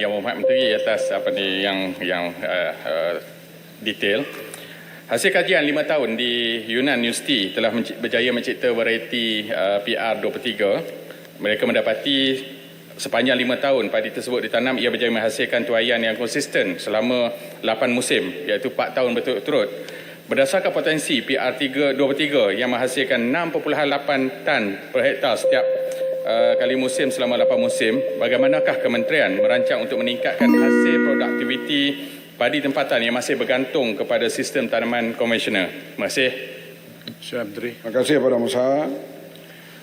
Yang Mohd Menteri atas apa ni yang yang uh, uh, detail. Hasil kajian lima tahun di Yunnan University telah menci- berjaya mencipta varieti uh, PR23. Mereka mendapati sepanjang lima tahun padi tersebut ditanam ia berjaya menghasilkan tuaian yang konsisten selama 8 musim iaitu 4 tahun berturut-turut. Berdasarkan potensi PR323 yang menghasilkan 6.8 tan per hektar setiap uh, kali musim selama 8 musim, bagaimanakah kementerian merancang untuk meningkatkan hasil produktiviti padi tempatan yang masih bergantung kepada sistem tanaman konvensional? Terima kasih. Syah Menteri. Terima kasih Pada Musa.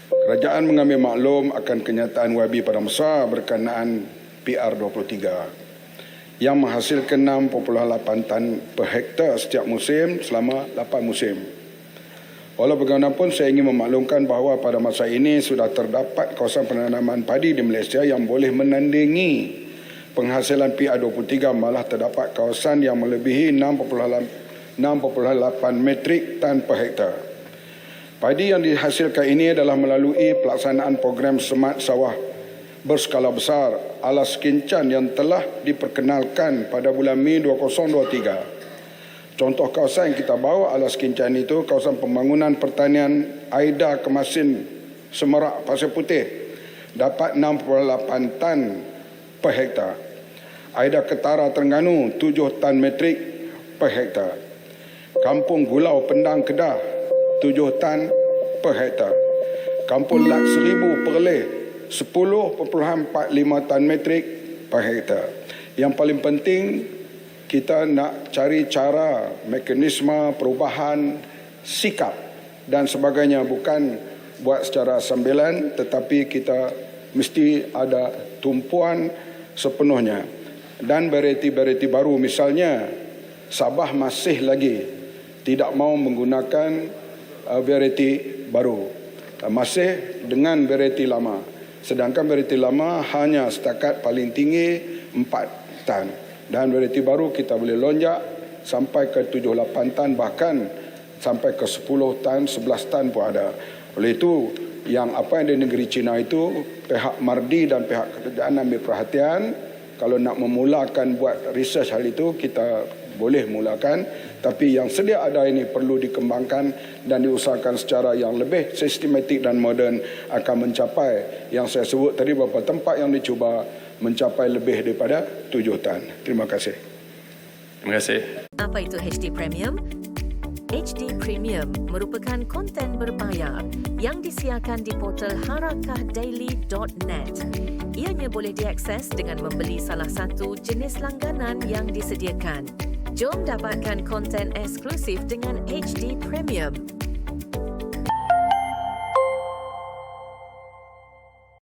Kerajaan mengambil maklum akan kenyataan YB Pada Musa berkenaan PR23 yang menghasilkan 6.8 tan per hektar setiap musim selama 8 musim. Walau bagaimanapun saya ingin memaklumkan bahawa pada masa ini sudah terdapat kawasan penanaman padi di Malaysia yang boleh menandingi penghasilan PR23 malah terdapat kawasan yang melebihi 6.8 metrik tan per hektar. Padi yang dihasilkan ini adalah melalui pelaksanaan program semat sawah berskala besar alas kincan yang telah diperkenalkan pada bulan Mei 2023. Contoh kawasan yang kita bawa alas kincan itu kawasan pembangunan pertanian Aida Kemasin Semerak Pasir Putih dapat 6.8 tan per hektar. Aida Ketara Terengganu 7 tan metrik per hektar. Kampung Gulau Pendang Kedah 7 tan per hektar. Kampung Lat Seribu Perleh 10.45 tan metrik per hektar. Yang paling penting kita nak cari cara, mekanisme perubahan sikap dan sebagainya bukan buat secara sambilan tetapi kita mesti ada tumpuan sepenuhnya. Dan varieti-varieti baru misalnya Sabah masih lagi tidak mau menggunakan uh, varieti baru. Uh, masih dengan varieti lama. Sedangkan varieti lama hanya setakat paling tinggi 4 tan. Dan varieti baru kita boleh lonjak sampai ke 7-8 tan bahkan sampai ke 10 tan, 11 tan pun ada. Oleh itu yang apa yang di negeri China itu pihak Mardi dan pihak kerajaan ambil perhatian kalau nak memulakan buat research hal itu kita boleh mulakan tapi yang sedia ada ini perlu dikembangkan dan diusahakan secara yang lebih sistematik dan moden akan mencapai yang saya sebut tadi beberapa tempat yang dicuba mencapai lebih daripada tujuh tan. Terima kasih. Terima kasih. Apa itu HD Premium? HD Premium merupakan konten berbayar yang disiarkan di portal harakahdaily.net. Ianya boleh diakses dengan membeli salah satu jenis langganan yang disediakan. Jom dapatkan konten eksklusif dengan HD Premium